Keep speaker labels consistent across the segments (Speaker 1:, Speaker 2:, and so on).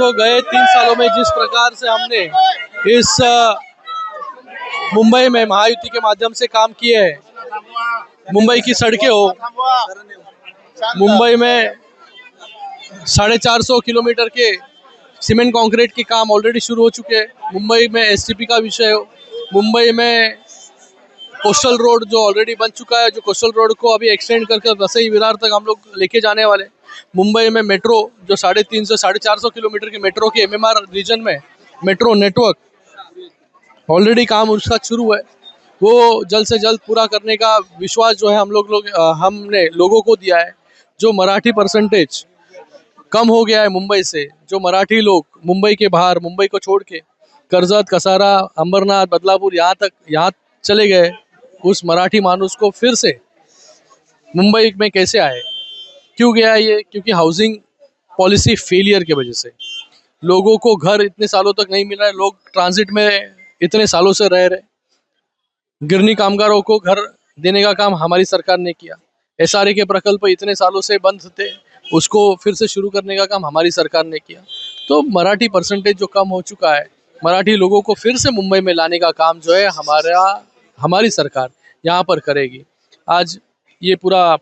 Speaker 1: देखो गए तीन सालों में जिस प्रकार से हमने इस मुंबई में महायुति के माध्यम से काम किए हैं मुंबई की सड़कें हो, मुंबई में साढ़े चार सौ किलोमीटर के सीमेंट कंक्रीट के काम ऑलरेडी शुरू हो चुके हैं मुंबई में एसटीपी का विषय हो, मुंबई में कोस्टल रोड जो ऑलरेडी बन चुका है, जो कोस्टल रोड को अभी एक्सटेंड कर कर रसई विरार तक हम लोग लेके जाने वाले। मुंबई में मेट्रो, जो साढ़े तीन से, साढ़े चार सौ किलोमीटर के मेट्रो के एमएमआर रीजन में मेट्रो नेटवर्क ऑलरेडी काम उसका शुरू है। वो जल्द से जल्द पूरा करने का विश्वास जो है हम लोग लोग हमने लोगों को दिया है, जो मराठी परसेंटेज कम हो गया है मुंबई से, जो मराठी लोग मुंबई के बाहर, मुंबई को छोड़ के कर्जत, कसारा, अंबरनाथ, बदलापुर यहाँ तक, यहाँ चले गए, उस मराठी मानुस को फिर से मुंबई में कैसे आए? क्यों गया ये? क्योंकि हाउसिंग पॉलिसी फेलियर की वजह से। लोगों को घर इतने सालों तक नहीं मिल रहा है, लोग ट्रांजिट में इतने सालों से रह रहे गिरनी कामगारों को घर देने का काम हमारी सरकार ने किया। एसआरए के प्रकल्प इतने सालों से बंद थे, उसको फिर से शुरू करने का काम हमारी सरकार ने किया। तो मराठी परसेंटेज जो कम हो चुका है, मराठी लोगों को फिर से मुंबई में लाने का काम जो है हमारा, हमारी सरकार यहाँ पर करेगी। आज ये पूरा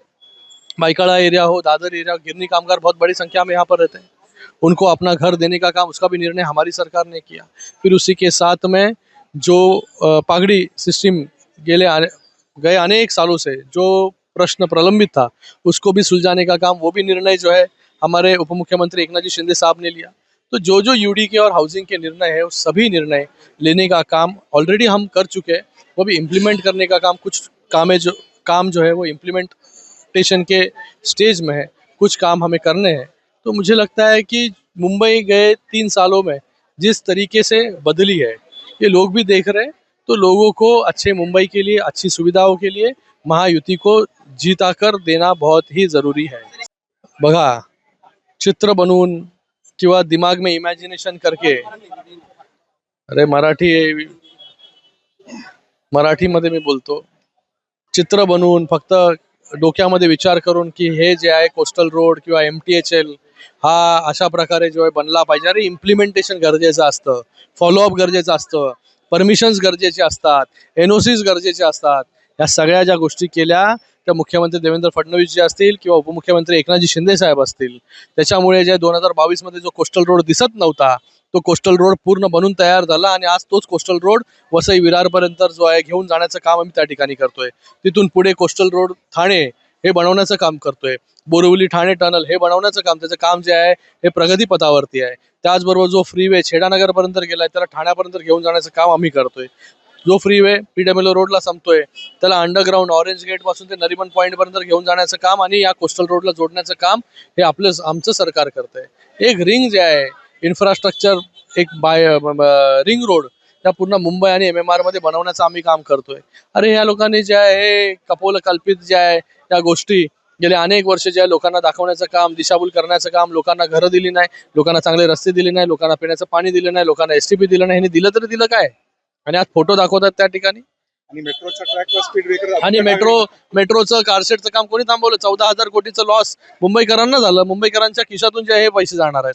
Speaker 1: बाइकाड़ा एरिया हो, दादर एरिया हो गिरनी कामगार बहुत बड़ी संख्या में यहाँ पर रहते हैं। उनको अपना घर देने का काम, उसका भी निर्णय हमारी सरकार ने किया। फिर उसी के साथ में जो पागड़ी सिस्टम गेले आने, गए अनेक सालों से, जो प्रश्न प्रलंबित था, उसको भी सुलझाने का काम, वो भी निर्णय जो है, हमारे उप मुख्यमंत्री एकनाथ जी शिंदे साहब ने लिया। तो जो जो यूडी के और हाउसिंग के निर्णय है सभी निर्णय लेने का काम ऑलरेडी हम कर चुके हैं। वो भी इम्प्लीमेंट करने का काम, कुछ काम जो काम जो है वो इम्प्लीमेंटेशन के स्टेज में है, कुछ काम हमें करने हैं। तो मुझे लगता है कि मुंबई गए तीन सालों में जिस तरीके से बदली है, ये लोग भी देख रहे हैं। तो लोगों को अच्छे मुंबई के लिए, अच्छी सुविधाओं के लिए महायुति को जीता कर देना बहुत ही ज़रूरी है। बघा, चित्र बनवून किंवा दिमाग में इमॅजिनेशन करके, अरे मराठी मराठी मराठीमध्ये मी बोलतो, चित्र बनवून फक्त डोक्यामध्ये विचार करून की हे जे आहे कोस्टल रोड किंवा एम टी एच एल हा अशा प्रकारे जो आहे बनला पाहिजे. अरे इम्प्लिमेंटेशन गरजेचं असतं. फॉलोअप गरजेचं असतं. परमिशन्स गरजेचे असतात. एन ओ सीज गरजेचे असतात. या सगळ्या ज्या गोष्टी केल्या त्या मुख्यमंत्री देवेंद्र फडणवीस जे असतील किंवा उपमुख्यमंत्री एकनाथजी शिंदे साहेब असतील. त्याच्यामुळे जे दोन हजार बावीसमध्ये जो कोस्टल रोड दिसत नव्हता तो कोस्टल रोड पूर्ण बनून तयार झाला आणि आज तोच कोस्टल रोड वसई विरारपर्यंत जो आहे घेऊन जाण्याचं काम आम्ही त्या ठिकाणी करतोय. तिथून पुढे कोस्टल रोड ठाणे हे बनवण्याचं काम करतोय. बोरिवली ठाणे टनल हे बनवण्याचं काम त्याचं काम जे आहे हे प्रगती पथावरती आहे. त्याचबरोबर जो फ्रीवे छेडानगरपर्यंत गेलाय त्याला ठाण्यापर्यंत घेऊन जाण्याचं काम आम्ही करतोय. जो फ्रीवे पीडब्ल्यू रोडला संपतोय त्याला अंडरग्राऊंड ऑरेंज गेटपासून ते नरिमन पॉईंट पर्यंत घेऊन जाण्याचं काम आणि या कोस्टल रोडला जोडण्याचं काम हे आपलं आमचं सरकार करतंय. एक रिंग जे आहे इन्फ्रास्ट्रक्चर एक बाय रिंग रोड त्या पूर्ण मुंबई आणि एम एम आरमध्ये बनवण्याचं आम्ही काम करतोय. अरे या लोकांनी जे आहे हे कपोल कल्पित जे आहे या गोष्टी गेले अनेक वर्ष जे आहे लोकांना दाखवण्याचं काम दिशाभूल करण्याचं काम लोकांना घरं दिली नाही लोकांना चांगले रस्ते दिले नाही लोकांना पिण्याचं पाणी दिलं नाही लोकांना एस टी पी दिलं नाही ह्यांनी दिलं तरी दिलं काय? आणि आज फोटो दाखवतात त्या ठिकाणी?
Speaker 2: आणि मेट्रोच्या ट्रॅकवर स्पीड ब्रेकर
Speaker 1: आणि मेट्रो मेट्रोचं कारशेडचं काम कोणी थांबवलं? चौदा हजार कोटीचं लॉस मुंबईकरांना झालं. मुंबईकरांच्या खिशातून जे आहे हे पैसे जाणार आहेत.